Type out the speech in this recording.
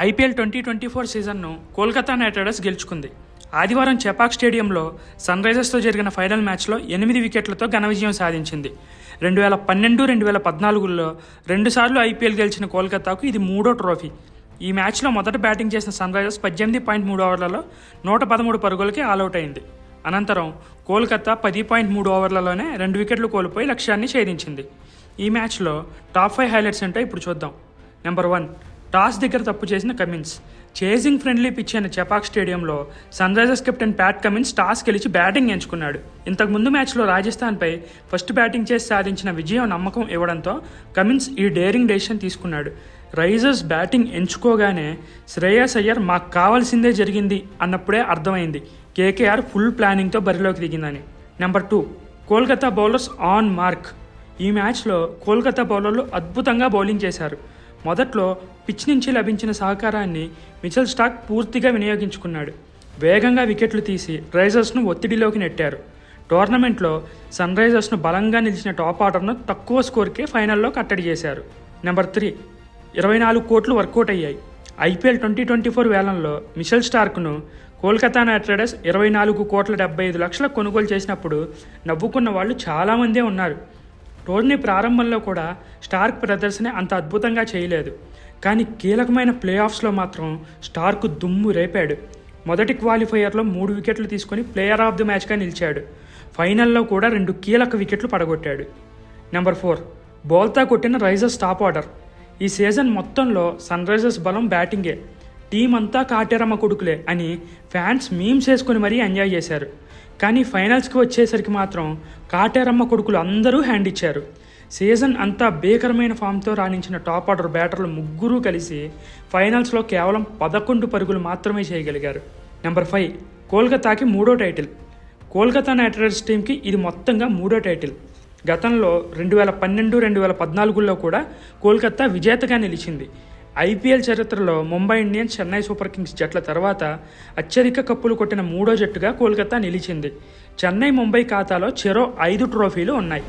IPL twenty twenty four సీజన్ను Kolkata night riders గెలుచుకుంది. ఆదివారం చెపాక్ స్టేడియంలో సన్ రైజర్స్తో జరిగిన ఫైనల్ మ్యాచ్లో ఎనిమిది వికెట్లతో ఘన విజయం సాధించింది. రెండు వేల పన్నెండు రెండు వేల పద్నాలుగులో రెండుసార్లు ఐపీఎల్ గెలిచిన కోల్కతాకు ఇది మూడో ట్రోఫీ. ఈ మ్యాచ్లో మొదట బ్యాటింగ్ చేసిన సన్ రైజర్స్ పద్దెనిమిది పాయింట్ మూడు ఓవర్లలో నూట పదమూడు పరుగులకి ఆల్అవుట్ అయింది అనంతరం కోల్కతా పది పాయింట్ మూడు ఓవర్లలోనే రెండు వికెట్లు కోల్పోయి లక్ష్యాన్ని ఛేదించింది. ఈ మ్యాచ్లో టాప్ ఫైవ్ హైలైట్స్ ఏంటో ఇప్పుడు చూద్దాం. నెంబర్ వన్ టాస్ దగ్గర తప్పు చేసిన కమిన్స్. చేజింగ్ ఫ్రెండ్లీ పిచ్ అయిన చెపాక్ స్టేడియంలో Sunrisers captain Pat Cummins toss గెలిచి బ్యాటింగ్ ఎంచుకున్నాడు. ఇంతకు ముందు మ్యాచ్లో రాజస్థాన్పై ఫస్ట్ బ్యాటింగ్ చేసి సాధించిన విజయం నమ్మకం ఇవ్వడంతో కమిన్స్ ఈ డేరింగ్ డెసిషన్ తీసుకున్నాడు. రైజర్స్ బ్యాటింగ్ ఎంచుకోగానే శ్రేయస్ అయ్యర్ మాకు కావాల్సిందే జరిగింది అన్నప్పుడే అర్థమైంది. కేకేఆర్ ఫుల్ ప్లానింగ్తో బరిలోకి దిగిందని. Number two Kolkata bowlers on mark. ఈ మ్యాచ్లో కోల్కతా బౌలర్లు అద్భుతంగా బౌలింగ్ చేశారు. మొదట్లో పిచ్ నుంచి లభించిన సహకారాన్ని మిచెల్ స్టాక్ పూర్తిగా వినియోగించుకున్నాడు. వేగంగా వికెట్లు తీసి రైజర్స్ను ఒత్తిడిలోకి నెట్టారు. టోర్నమెంట్లో సన్ రైజర్స్ను బలంగా నిలిచిన టాప్ ఆర్డర్ను తక్కువ స్కోర్కే ఫైనల్లో కట్టడి చేశారు. నెంబర్ త్రీ ఇరవై నాలుగు కోట్లు వర్కౌట్ అయ్యాయి. ఐపీఎల్ ట్వంటీ ట్వంటీ ఫోర్ వేలంలో మిషెల్ స్టార్క్ను కోల్కతా నైట్ రైడర్స్ ఇరవై నాలుగు కోట్ల డెబ్బై ఐదు లక్షల కొనుగోలు చేసినప్పుడు నవ్వుకున్న వాళ్ళు చాలామందే ఉన్నారు. టోర్నీ ప్రారంభంలో కూడా స్టార్క్ ప్రదర్శన అంత అద్భుతంగా చేయలేదు. కానీ కీలకమైన ప్లే ఆఫ్స్లో మాత్రం స్టార్క్ దుమ్ము రేపాడు. మొదటి క్వాలిఫైయర్లో మూడు వికెట్లు తీసుకొని ప్లేయర్ ఆఫ్ ది మ్యాచ్గా నిలిచాడు. ఫైనల్లో కూడా రెండు కీలక వికెట్లు పడగొట్టాడు. నెంబర్ ఫోర్ బోల్తా కొట్టిన రైజర్స్ టాప్ ఆర్డర్. ఈ సీజన్ మొత్తంలో సన్ రైజర్స్ బలం బ్యాటింగే. టీం అంతా కాటేరమ్మ కొడుకులే అని ఫ్యాన్స్ మీమ్స్ వేసుకొని మరీ ఎంజాయ్ చేశారు. కానీ ఫైనల్స్కి వచ్చేసరికి మాత్రం కాటేరమ్మ కొడుకులు అందరూ హ్యాండ్ ఇచ్చారు. సీజన్ అంతా భీకరమైన ఫామ్తో రాణించిన టాప్ ఆర్డర్ బ్యాటర్లు ముగ్గురు కలిసి ఫైనల్స్లో కేవలం పదకొండు పరుగులు మాత్రమే చేయగలిగారు. నెంబర్ ఫైవ్ కోల్కతాకి మూడో టైటిల్. కోల్కతా నైట్ రైడర్స్ టీంకి ఇది మొత్తంగా మూడో టైటిల్. గతంలో రెండు వేల పన్నెండు రెండు వేల పద్నాలుగులో కూడా కోల్కతా విజేతగా నిలిచింది. ఐపీఎల్ చరిత్రలో Mumbai Indians Chennai Super Kings జట్ల తర్వాత అత్యధిక కప్పులు కొట్టిన మూడో జట్టుగా కోల్కతా నిలిచింది. చెన్నై ముంబై ఖాతాలో చెరో ఐదు ట్రోఫీలు ఉన్నాయి.